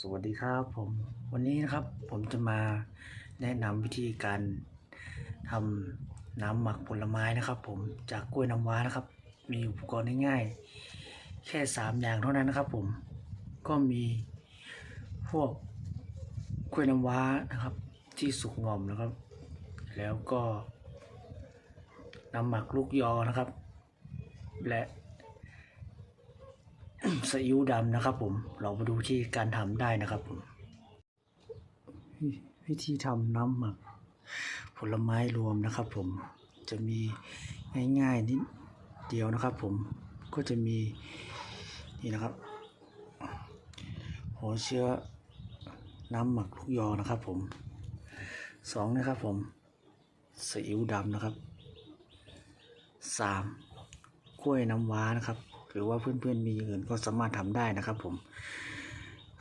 สวัสดีครับผมวันนี้นะครับผมจะมาแนะนำวิธีการทำน้ำหมักผลไม้นะครับ ผมจากกล้วยน้ำว้านะครับ มีอุปกรณ์ง่ายๆแค่สามอย่างเท่านั้นนะครับ ผมก็มีพวกกล้วยน้ำว้านะครับ ที่สุกงอมนะครับ แล้วก็น้ำหมักลูกยอนะครับ และ ซีอิ๊วดำนะครับ ผมเรามาดูที่การทำได้นะครับผมวิธีทำน้ำหมัก ผลไม้รวมนะครับ ผมจะมีง่ายๆนิดเดียวนะครับ ผมก็จะมีนี่นะครับหัวเชื้อน้ำหมักลูกยอนะครับ ผมสองนะครับ ผมซีอิ๊วดำนะครับสามกล้วยน้ำว้านะครับ หรือว่าเพื่อนๆมีอย่างอื่นก็สามารถทำได้นะครับผม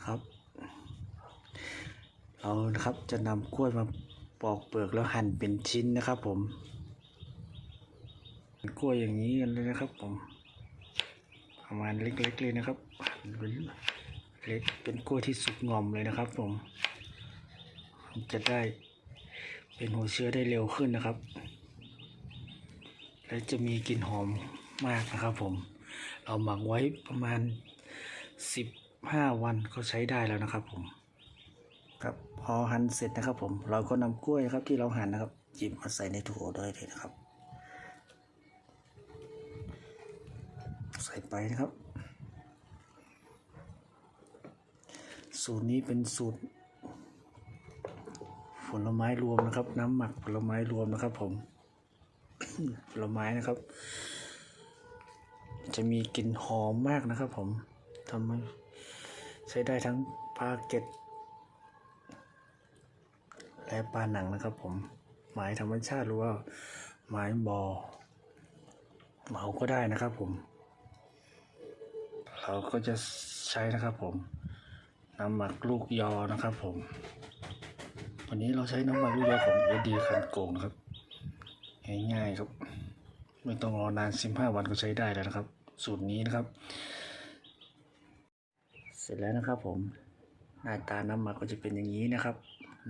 ครับ เรานะครับจะนำกล้วยมาปอกเปลือกแล้วหั่นเป็นชิ้นนะครับ ผมกล้วยอย่างนี้กันเลยนะครับ ผมประมาณเล็กๆเลยนะครับหั่นเป็นเล็กเป็นกล้วยที่สุกงอมเลยนะครับ ผม จะได้เป็นหัวเชื้อได้เร็วขึ้นนะครับ และจะมีกลิ่นหอมมากนะครับผม เราหมักไว้ประมาณสิบห้าวันก็ใช้ได้แล้วนะครับผมครับพอหั่นเสร็จนะครับ ผมเราก็นำกล้วยครับที่เราหั่นนะครับหยิบมาใส่ในโถได้เลยนะครับ ใส่ไปนะครับ สูตรนี้เป็นสูตร ผลไม้รวมนะครับ น้ำหมักผลไม้รวมนะครับ ผมผลไม้นะครับ จะมีกลิ่นหอมมากนะครับผมทำให้ใช้ได้ทั้งปลาเก็ดและปลาหนังนะครับผมหมายธรรมชาติหรือว่าหมายบอเหมาก็ได้นะครับผม เราก็จะใช้นะครับผมน้ำหมักลูกยอนะครับผม วันนี้เราใช้น้ำหมักลูกยอของเอดีคันโกงนะครับ ง่ายๆครับ ไม่ต้องรอนาน15วันก็ใช้ได้แล้วนะครับ สูตรนี้นะครับ เสร็จแล้วนะครับผมหน้าตาน้ำหมักก็จะเป็นอย่างนี้นะครับ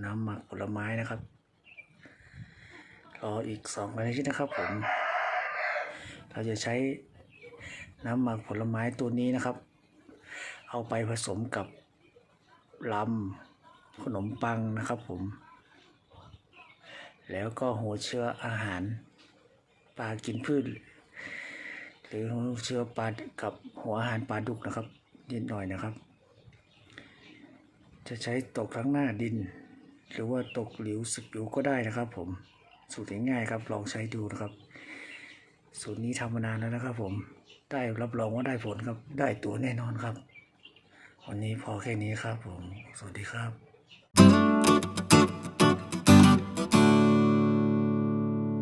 น้ำหมักผลไม้นะครับรออีกสองนาทีนะครับผม เราจะใช้น้ำหมักผลไม้ตัวนี้นะครับ เอาไปผสมกับลำขนมปังนะครับผม แล้วก็หัวเชื้ออาหารปลากินพืช หรือเชื้อปลากับหัวอาหารปลาดุกนะครับนิดหน่อยนะครับ จะใช้ตกทั้งหน้าดิน หรือว่าตกหลิวสึกหลิวก็ได้นะครับ ผมสูตรง่ายๆครับ ลองใช้ดูนะครับ สูตรนี้ทำมานานแล้วนะครับ ผมได้รับรองว่าได้ผลครับได้ตัวแน่นอนครับ วันนี้พอแค่นี้ครับผม สวัสดีครับ